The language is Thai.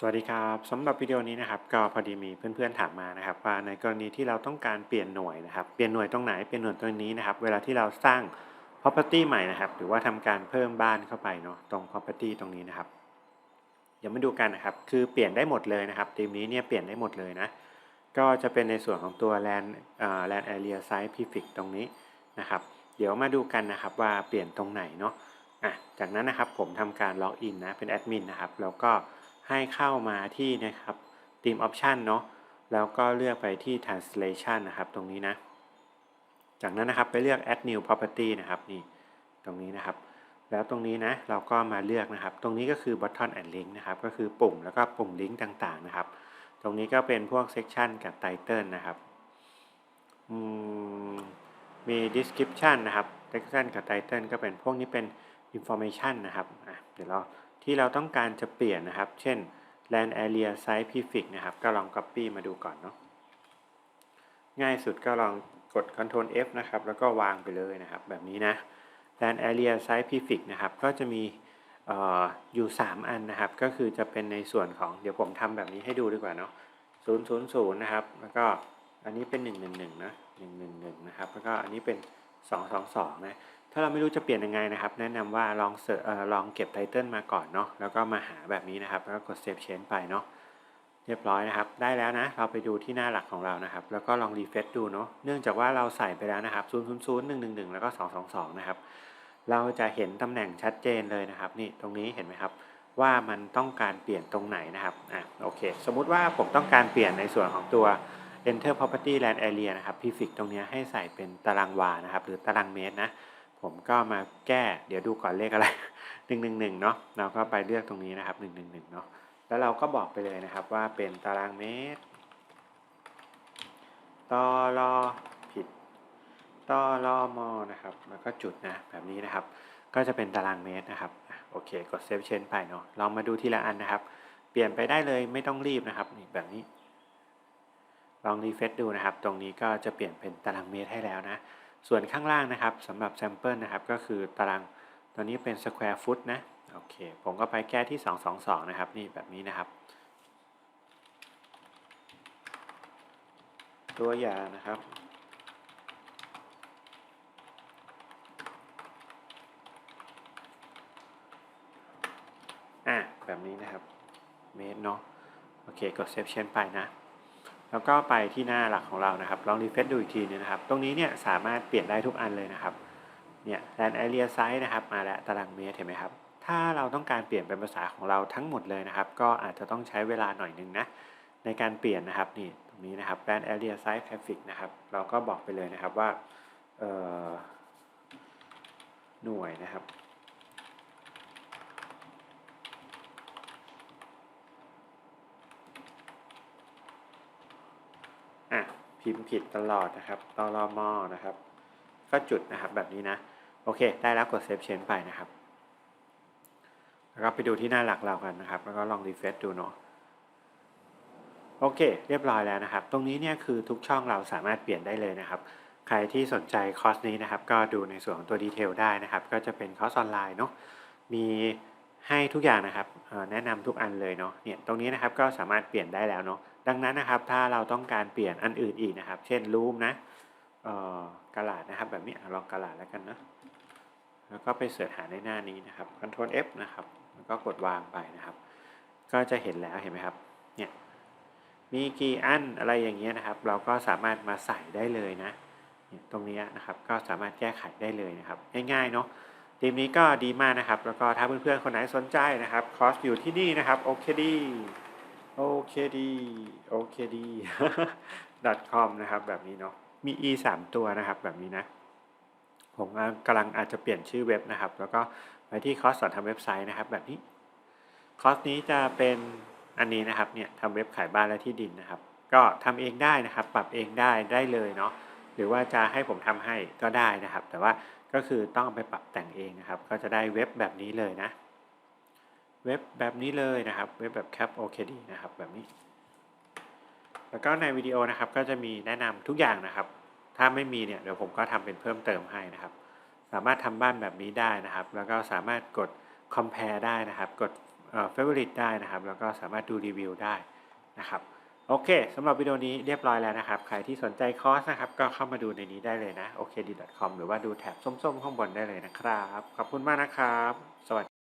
สวัสดีครับสำหรับวิดีโอนี้นะครับก็พอดีมีเพื่อนๆถามมานะครับว่าในกรณีที่เราต้องการเปลี่ยนหน่วยนะครับเปลี่ยนหน่วยตรงไหนเปลี่ยนหน่วยตรงนี้นะครับเวลาที่เราสร้าง property ใหม่นะครับ หรือว่าทำการเพิ่มบ้านเข้าไปเนาะตรง property ตรงนี้นะครับเดี๋ยวมาดูกันนะครับคือเปลี่ยนได้หมดเลยนะครับทีมนี้เนี่ยเปลี่ยนได้หมดเลยนะก็จะเป็นในส่วนของตัว land land area size prefix ตรงนี้นะครับ เดี๋ยวมาดูกันนะครับว่าเปลี่ยนตรงไหนเนาะอะจากนั้นนะครับผมทำการล็อกอินนะเป็นแอดมินนะครับแล้วก็ ให้เข้ามาที่นะครับ Theme Option เนาะแล้วก็เลือกไปที่ Translation นะครับตรงนี้นะ จากนั้นนะครับไปเลือก Add New Property นะครับนี่ตรงนี้นะครับ แล้วตรงนี้นะเราก็มาเลือกนะครับ ตรงนี้ก็คือ Button and Link นะครับก็คือปุ่มแล้วก็ปุ่มลิงก์ต่างๆนะครับ ตรงนี้ก็เป็นพวก Section กับ Title นะครับอืมมี Description นะครับ Section กับ Title ก็เป็นพวกนี้เป็น Information นะครับอะเดี๋ยวเรา ที่เราต้องการจะเปลี่ยนนะครับ เช่น land area size prefix นะครับ ก็ลอง copy มาดูก่อนเนาะ ง่ายสุดก็ลองกด Ctrl F นะครับ แล้วก็วางไปเลยนะครับ แบบนี้นะ land area size prefix นะครับ ก็จะมีอออยู่ 3 อันนะครับ ก็คือจะเป็นในส่วนของ เดี๋ยวผมทำแบบนี้ให้ดูดีกว่าเนาะ000 นะครับ แล้วก็อันนี้เป็น 111 นะ 111 นะครับ แล้วก็อันนี้เป็น 222 นะ ถ้าเราไม่รู้จะเปลี่ยนยังไงนะครับ แนะนำว่าลองเสออลองเก็บไตเติลมาก่อนเนาะแล้วก็มาหาแบบนี้นะครับ แล้วก็กด Save Change ไปเนาะเรียบร้อยนะครับ ได้แล้วนะ เราไปดูที่หน้าหลักของเรานะครับ แล้วก็ลองรีเฟซดูเนาะเนื่องจากว่าเราใส่ไปแล้วนะครับ000 111 แล้วก็ 222 นะครับ เราจะเห็นตำแหน่งชัดเจนเลยนะครับ นี่ตรงนี้เห็นไหมครับ ว่ามันต้องการเปลี่ยนตรงไหนนะครับอะโอเค สมมุติว่าผมต้องการเปลี่ยนในส่วนของตัว enter property land area นะครับ prefix ตรงนี้ให้ใส่เป็นตารางวานะครับ หรือตารางเมตรนะ ผมก็มาแก้เดี๋ยวดูก่อนเลขอะไรหนึ่งหนึ่งหนึ่งเนาะเราก็ไปเลือกตรงนี้นะครับหนึ่งหนึ่งหนึ่งเนาะแล้วเราก็บอกไปเลยนะครับว่าเป็นตารางเมตรตอรอผิดตอรอมอนะครับแล้วก็จุดนะแบบนี้นะครับ ก็จะเป็นตารางเมตรนะครับโอเคกดเซฟเชนไปเนาะลองมาดูทีละอันนะครับ เปลี่ยนไปได้เลยไม่ต้องรีบนะครับนี่แบบนี้ ลองรีเฟซดูนะครับ ตรงนี้ก็จะเปลี่ยนเป็นตารางเมตรให้แล้วนะ ส่วนข้างล่างนะครับสำหรับแซมเปิลนะครับก็คือตารางตัวนี้เป็น square foot นะโอเคผมก็ไปแก้ที่ 222 นะครับ นี่แบบนี้นะครับ ตัวอย่างนะครับอะแบบนี้นะครับ เมตรเนาะโอเคกด save change ไปนะ แล้วก็ไปที่หน้าหลักของเรานะครับ ลองรีเฟซดูอีกทีนึงนะครับ ตรงนี้เนี่ยสามารถเปลี่ยนได้ทุกอันเลยนะครับ เนี่ย land area size นะครับ มาแล้วตารางเมตรเห็นไหมครับ ถ้าเราต้องการเปลี่ยนเป็นภาษาของเราทั้งหมดเลยนะครับ ก็อาจจะต้องใช้เวลาหน่อยนึงนะ ในการเปลี่ยนนะครับ นี่ตรงนี้นะครับ land area size prefix นะครับ เราก็บอกไปเลยนะครับว่าเออหน่วยนะครับ อะ พิมพ์ผิดตลอดนะครับตอลมนะครับ ก็จุดนะครับแบบนี้นะ โอเค ได้แล้วกดเซฟเชนไปนะครับ แล้วก็ไปดูที่หน้าหลักเรากันนะครับ แล้วก็ลองรีเฟซดูเนาะโอเค เรียบร้อยแล้วนะครับ ตรงนี้เนี่ยคือทุกช่องเราสามารถเปลี่ยนได้เลยนะครับ ใครที่สนใจคอร์สนี้นะครับ ก็ดูในส่วนของตัวดีเทลได้นะครับ ก็จะเป็นคอร์สออนไลน์เนาะ มีให้ทุกอย่างนะครับ แนะนำทุกอันเลยเนาะ เนี่ย ตรงนี้นะครับก็สามารถเปลี่ยนได้แล้วเนาะ ดังนั้นนะครับถ้าเราต้องการเปลี่ยนอันอื่นอีกนะครับ เช่นรูมนะกระดาษนะครับแบบนี้ลองกระดาษแล้วกันนะแล้วก็ไปเสิร์ชหาในหน้านี้นะครับ Ctrl F นะครับแล้วก็กดวางไปนะครับ ก็จะเห็นแล้วเห็นไหมครับเนี่ยมีกี่อันอะไรอย่างเงี้ยนะครับ เราก็สามารถมาใส่ได้เลยนะเนี่ยตรงนี้นะครับก็สามารถแก้ไขได้เลยนะครับ ง่ายๆเนาะทีมนี้ก็ดีมากนะครับ แล้วก็ถ้าเพื่อนๆคนไหนสนใจนะครับคอร์สอยู่ที่นี่นะครับโอเคดี โอเคดีโอเคดี .com นะครับแบบนี้เนาะมี e 3 ตัวนะครับแบบนี้นะ ผมกำลังอาจจะเปลี่ยนชื่อเว็บนะครับ แล้วก็ไปที่คอร์สสอนทำเว็บไซต์นะครับ แบบนี้คอร์สนี้จะเป็นอันนี้นะครับเนี่ยทำเว็บขายบ้านและที่ดินนะครับ ก็ทำเองได้นะครับ ปรับเองได้ได้เลยเนาะหรือว่าจะให้ผมทำให้ก็ได้นะครับ แต่ว่าก็คือต้องไปปรับแต่งเองนะครับ ก็จะได้เว็บแบบนี้เลยนะ เว็บแบบนี้เลยนะครับ เว็บแบบแคป OKD นะครับแบบนี้ แล้วก็ในวิดีโอนะครับก็จะมีแนะนำทุกอย่างนะครับ ถ้าไม่มีเนี่ยเดี๋ยวผมก็ทำเป็นเพิ่มเติมให้นะครับ สามารถทำบ้านแบบนี้ได้นะครับ แล้วก็สามารถกด compare ได้นะครับ กดอ่อ favorite ได้นะครับ แล้วก็สามารถดูรีวิวได้นะครับโอเคสำหรับวิดีโอนี้เรียบร้อยแล้วนะครับ ใครที่สนใจคอร์สนะครับ ก็เข้ามาดูในนี้ได้เลยนะ okd.com หรือว่าดูแถบส้มๆ ข้างบนได้เลยนะครับ ขอบคุณมากนะครับ สวัสดี